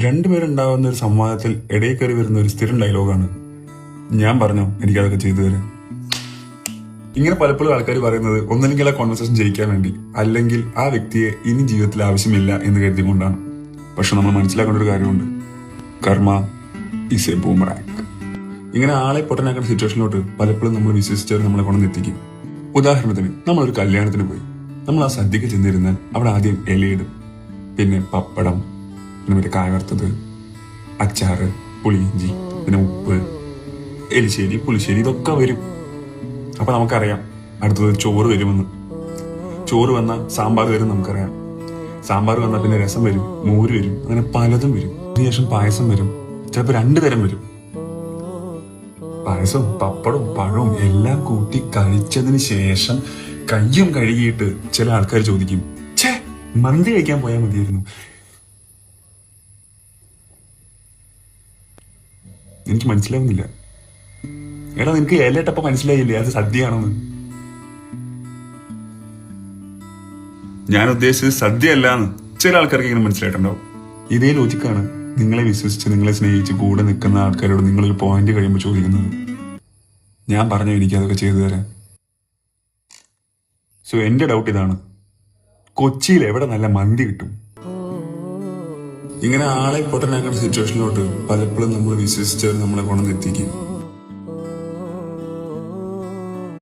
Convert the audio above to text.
രണ്ടുപേരുണ്ടാവുന്ന ഒരു സംവാദത്തിൽ ഇടയിൽ കയറി വരുന്ന ഒരു സ്ഥിരം ഡയലോഗാണ്. ഞാൻ പറഞ്ഞു എനിക്കതൊക്കെ ചെയ്തു തരാം. ഇങ്ങനെ പലപ്പോഴും ആൾക്കാർ പറയുന്നത് ഒന്നല്ലെങ്കിൽ ആ കോൺവെർസേഷൻ ജയിക്കാൻ വേണ്ടി അല്ലെങ്കിൽ ആ വ്യക്തിയെ ഇനി ജീവിതത്തിൽ ആവശ്യമില്ല എന്ന് കരുതിക്കൊണ്ടാണ്. പക്ഷെ നമ്മൾ മനസ്സിലാക്കേണ്ട ഒരു കാര്യമുണ്ട്. കർമ്മ ഇസ് എ ബൂമറാങ് ഇങ്ങനെ ആളെ പൊട്ടനാക്കുന്ന സിറ്റുവേഷനിലോട്ട് പലപ്പോഴും നമ്മൾ വിശ്വസിച്ചവർ നമ്മളെ കൊണ്ടെത്തിക്കും ഉദാഹരണത്തിന് നമ്മൾ ഒരു കല്യാണത്തിന് പോയി. നമ്മൾ ആ സദ്യക്ക് ചെന്നിരുന്നാൽ അവിടെ ആദ്യം ഇലയിടും. പിന്നെ പപ്പടം പിന്നെ മറ്റേ കായ വറുത്തത്. അച്ചാറ് പുളിയിഞ്ചി പിന്നെ ഉപ്പ് എലിശ്ശേരി പുളിശ്ശേരി ഇതൊക്കെ വരും. അപ്പൊ നമുക്കറിയാം അടുത്തത് ചോറ് വരുമെന്ന്. ചോറ് വന്ന സാമ്പാർ വരും നമുക്കറിയാം. സാമ്പാർ വന്നാൽ പിന്നെ രസം വരും മോര് വരും അങ്ങനെ പലതും വരും. അതിനുശേഷം പായസം വരും. ചിലപ്പോൾ രണ്ടു തരം വരും. പായസവും പപ്പടവും പഴവും എല്ലാം കൂട്ടി കഴിച്ചതിന് ശേഷം കയ്യും കഴുകിയിട്ട് ചില ആൾക്കാർ ചോദിക്കും ഛേ മന്തി കഴിക്കാൻ പോയാൽ മതിയായിരുന്നു. എനിക്ക് മനസ്സിലാവുന്നില്ല. എടാ നിനക്ക് ഇലയിട്ടപ്പോ മനസ്സിലായില്ലേ? അത് സദ്യയാണെന്ന്. ഞാൻ ഉദ്ദേശിച്ചത് സദ്യ അല്ലാന്ന് ചില ആൾക്കാർക്ക് ഇങ്ങനെ മനസ്സിലായിട്ടുണ്ടാവും. ഇതേ ലോജിക്കാണ് നിങ്ങളെ വിശ്വസിച്ച് നിങ്ങളെ സ്നേഹിച്ച് കൂടെ നിൽക്കുന്ന ആൾക്കാരോട് നിങ്ങളൊരു പോയിന്റ് കഴിയുമ്പോൾ ചോദിക്കുന്നത്. ഞാൻ പറഞ്ഞു എനിക്ക് അതൊക്കെ ചെയ്തു തരാൻ. സോ എന്റെ ഡൗട്ട് ഇതാണ്. കൊച്ചിയിൽ എവിടെ നല്ല മന്തി കിട്ടും? ഇങ്ങനെ ആളെ പൊട്ടനാക്കുന്ന സിറ്റുവേഷനിലോട്ട് പലപ്പോഴും നമ്മൾ വിശ്വസിച്ചവർ നമ്മളെ കൊണ്ടുവന്നെത്തിക്കും